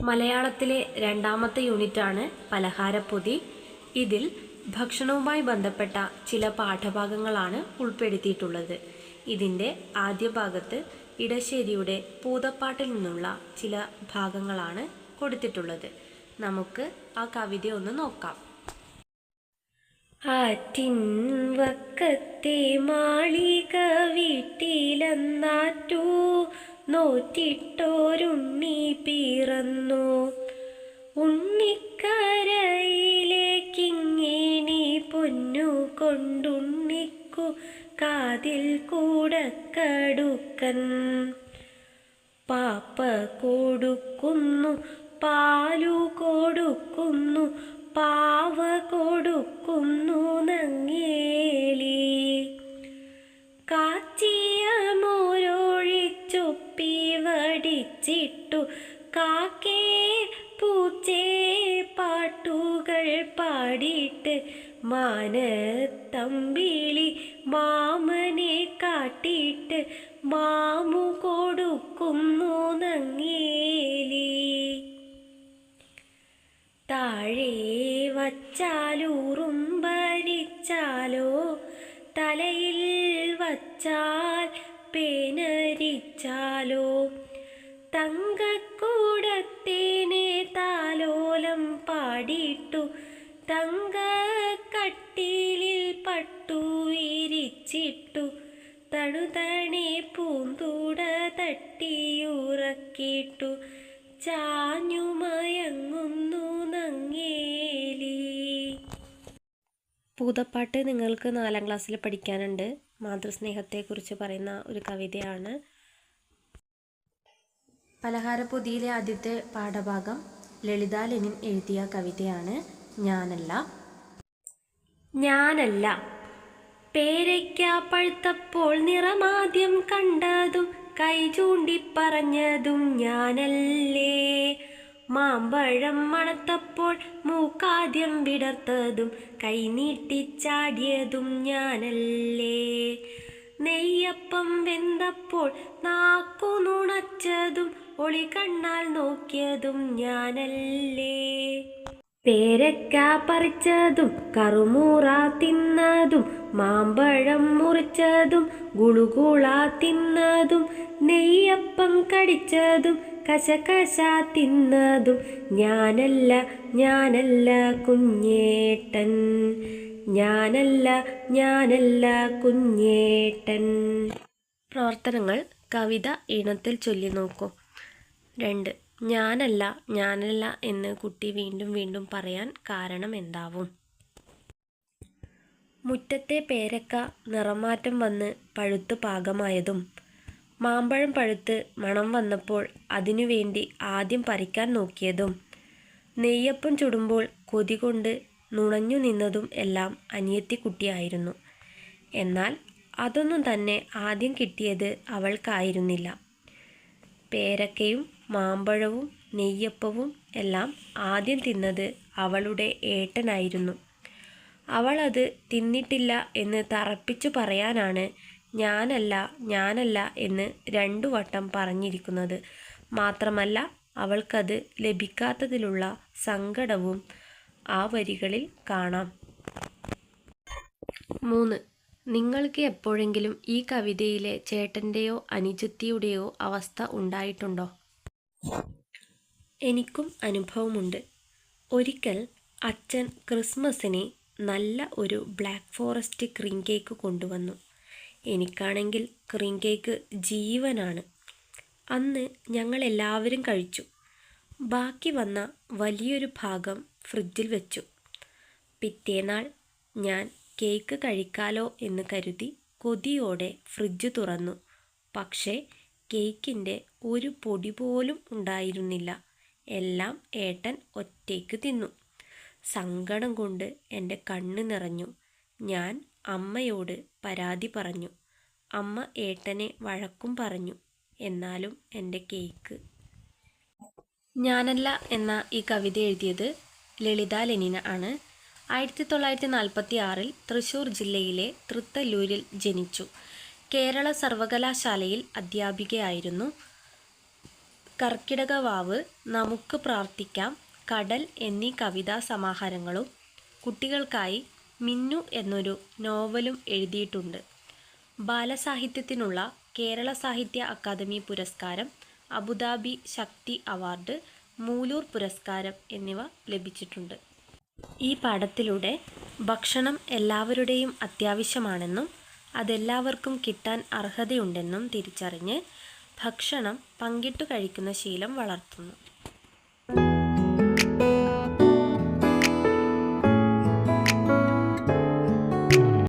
മലയാളത്തിലെ രണ്ടാമത്തെ യൂണിറ്റാണ് പലഹാരപ്പൊതി. ഇതിൽ ഭക്ഷണവുമായി ബന്ധപ്പെട്ട ചില പാഠഭാഗങ്ങളാണ് ഉൾപ്പെടുത്തിയിട്ടുള്ളത്. ഇതിന്റെ ആദ്യ ഭാഗത്ത് ഇടശ്ശേരിയുടെ പൂതപ്പാട്ടിൽ നിന്നുള്ള ചില ഭാഗങ്ങളാണ് കൊടുത്തിട്ടുള്ളത്. നമുക്ക് ആ കവിത ഒന്ന് നോക്കാം. ആറ്റിൻ വക്കത്തെ മാളിക വീട്ടിലെന്നാറ്റു നോറ്റിട്ടോരുണ്ണി പിറന്നു ഉണ്ണിക്കരയിലേക്കിങ്ങേണി പൊന്നു കൊണ്ടുണ്ണിക്കു കാതിൽ കൂടക്കടുക്കൻ പാപ്പ കൊടുക്കുന്നു പാലു കൊടുക്കുന്നു പാവ കൊടുക്കുന്നു കാക്കേ പൂച്ചേ പാട്ടുകൾ പാടിയിട്ട് മാനത്തമ്പിളി മാമനെ കാട്ടിയിട്ട് മാമു കൊടുക്കുന്നു നങ്ങേലി. താഴെ വച്ചാലൂറുംബരിച്ചാലോ തലയിൽ വച്ചാൽ പേനരിച്ചാലോ. തങ്കക്കൂടത്തേനെ താലോലം പാടിയിട്ടു തങ്കക്കട്ടിലിൽ പട്ടു വിരിച്ചിട്ടു തണുതണി പൂന്തൂട തട്ടിയുറക്കിട്ടു ചാഞ്ഞുമയങ്ങുന്നു നങ്ങേലി. പൂതപ്പാട്ട് നിങ്ങൾക്ക് നാലാം ക്ലാസ്സിൽ പഠിക്കാനുണ്ട്. മാതൃസ്നേഹത്തെക്കുറിച്ച് പറയുന്ന ഒരു കവിതയാണ് പലഹാരപ്പൊതിയിലെ ആദ്യത്തെ പാഠഭാഗം ലളിത ലെനിൻ എഴുതിയ കവിതയാണ് ഞാനല്ല. ഞാനല്ല. പേരയ്ക്ക പഴുത്തപ്പോൾ നിറമാദ്യം കണ്ടതും കൈ ചൂണ്ടി പറഞ്ഞതും ഞാനല്ലേ. മാമ്പഴം മണത്തപ്പോൾ മൂക്കാദ്യം വിടർത്തതും കൈ നീട്ടിച്ചാടിയതും ഞാനല്ലേ. നെയ്യപ്പം വെന്തപ്പോൾ നാക്കു നുണച്ചതും ഒളി കണ്ണാൽ നോക്കിയതും ഞാനല്ലേ. പേരക്ക പറിച്ചതും കറുമൂറ തിന്നതും മാമ്പഴം മുറിച്ചതും ഗുളുകുള തിന്നതും നെയ്യപ്പം കടിച്ചതും കശകശ തിന്നതും ഞാനല്ല ഞാനല്ല കുഞ്ഞേട്ടൻ. ഞാനല്ല ഞാനല്ല കുഞ്ഞേട്ടൻ. പ്രവർത്തനങ്ങൾ കവിത ഈണത്തിൽ ചൊല്ലി നോക്കൂ. രണ്ട് ഞാനല്ല ഞാനല്ല എന്ന് കുട്ടി വീണ്ടും വീണ്ടും പറയാൻ കാരണം എന്താവും? മുറ്റത്തെ പേരക്ക നിറമാറ്റം വന്ന് പഴുത്ത് പാകമായതും മാമ്പഴം പഴുത്ത് മണം വന്നപ്പോൾ അതിനുവേണ്ടി ആദ്യം പറിക്കാൻ നോക്കിയതും നെയ്യപ്പം ചുടുമ്പോൾ കൊതി കൊണ്ട് നുണഞ്ഞു നിന്നതും എല്ലാം അനിയത്തിക്കുട്ടിയായിരുന്നു. എന്നാൽ അതൊന്നും തന്നെ ആദ്യം കിട്ടിയത് അവൾക്കായിരുന്നില്ല. പേരക്കയും മാമ്പഴവും നെയ്യപ്പവും എല്ലാം ആദ്യം തിന്നത് അവളുടെ ഏട്ടനായിരുന്നു. അവളത് തിന്നിട്ടില്ല എന്ന് തറപ്പിച്ചു പറയാനാണ് ഞാനല്ല ഞാനല്ല എന്ന് രണ്ടു വട്ടം പറഞ്ഞിരിക്കുന്നത്. മാത്രമല്ല അവൾക്കത് ലഭിക്കാത്തതിലുള്ള സങ്കടവും ആ വരികളിൽ കാണാം. മൂന്ന്. നിങ്ങൾക്ക് എപ്പോഴെങ്കിലും ഈ കവിതയിലെ ചേട്ടന്റെയോ അനുജത്തിയുടെയോ അവസ്ഥ ഉണ്ടായിട്ടുണ്ടോ? എനിക്കും അനുഭവമുണ്ട്. ഒരിക്കൽ അച്ഛൻ ക്രിസ്മസിന് നല്ല ഒരു ബ്ലാക്ക് ഫോറസ്റ്റ് ക്രീം കേക്ക് കൊണ്ടുവന്നു. എനിക്കാണെങ്കിൽ ക്രീം കേക്ക് ജീവനാണ്. അന്ന് ഞങ്ങൾ എല്ലാവരും കഴിച്ചു. ബാക്കി വന്ന വലിയൊരു ഭാഗം ഫ്രിഡ്ജിൽ വെച്ചു. പിറ്റേനാൾ ഞാൻ കേക്ക് കഴിക്കാലോ എന്ന് കരുതി കൊതിയോടെ ഫ്രിഡ്ജ് തുറന്നു. പക്ഷേ കേക്കിന്റെ ഒരു പൊടി പോലും ഉണ്ടായിരുന്നില്ല. എല്ലാം ഏട്ടൻ ഒറ്റയ്ക്ക് തിന്നു. സങ്കടം കൊണ്ട് എന്റെ കണ്ണ് നിറഞ്ഞു. ഞാൻ അമ്മയോട് പരാതി പറഞ്ഞു. അമ്മ ഏട്ടനെ വഴക്കും പറഞ്ഞു. എന്നാലും എന്റെ കേക്ക് ഞാനല്ല എന്ന ഈ കവിത എഴുതിയത് ലളിത ലെനിന ആണ്. ആയിരത്തി തൊള്ളായിരത്തി നാൽപ്പത്തി ആറിൽ തൃശൂർ ജില്ലയിലെ തൃത്തല്ലൂരിൽ ജനിച്ചു. കേരള സർവകലാശാലയിൽ അധ്യാപികയായിരുന്നു. കർക്കിടകവാവ് നമുക്ക് പ്രാർത്ഥിക്കാം കടൽ എന്നീ കവിതാ സമാഹാരങ്ങളും കുട്ടികൾക്കായി മിന്നു എന്നൊരു നോവലും എഴുതിയിട്ടുണ്ട്. ബാലസാഹിത്യത്തിനുള്ള കേരള സാഹിത്യ അക്കാദമി പുരസ്കാരം അബുദാബി ശക്തി അവാർഡ് മൂലൂർ പുരസ്കാരം എന്നിവ ലഭിച്ചിട്ടുണ്ട്. ഈ പാഠത്തിലൂടെ ഭക്ഷണം എല്ലാവരുടെയും അത്യാവശ്യമാണെന്നും അതെല്ലാവർക്കും കിട്ടാൻ അർഹതയുണ്ടെന്നും തിരിച്ചറിഞ്ഞ് ഭക്ഷണം പങ്കിട്ടു കഴിക്കുന്ന ശീലം വളർത്തുന്നു.